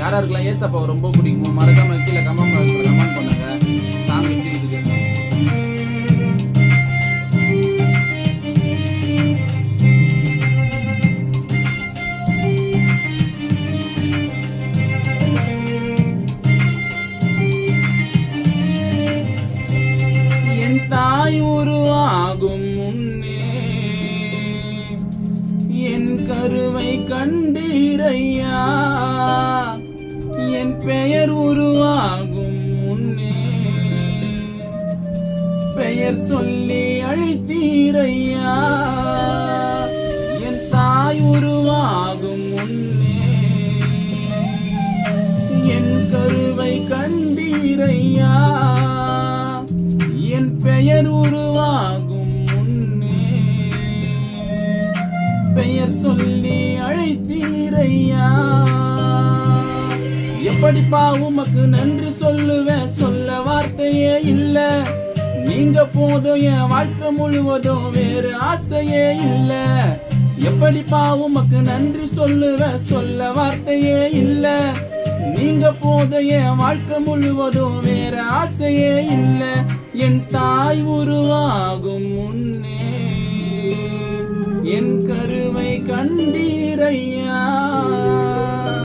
யாரா இருக்கலாம் ஏசப்பா ரொம்ப பிடிக்கும் மறக்காம கீழே கமெண்ட் பாக்ஸ்ல கமெண்ட் பண்ணுங்க. சாங் எப்படி இருக்குது? தாய் உருவாகும் முன்னே என் கருவை கண்டீரையா பெயர் சொல்லி அழைத்தீரையா? என் தாய் உருவாகும் முன்னே என் கருவை கண்டீரையா? என் பெயர் உருவாகும் முன்னே பெயர் சொல்லி அழைத்தீரையா? எப்படிப்பா உமக்கு நன்றி சொல்லுவேன்? சொல்ல வார்த்தையே இல்லை. நீங்க போதும் என் வாழ்க்கை முழுவதும் வேறு ஆசையே இல்ல. எப்படிப்பா உமக்கு நன்றி சொல்லுவேன் சொல்ல வார்த்தையே இல்ல. நீங்க போதும் என் வாழ்க்கை முழுவதும் வேற ஆசையே இல்ல. என் தாய் உருவாகும் முன்னே என் கருவை கண்டீரையா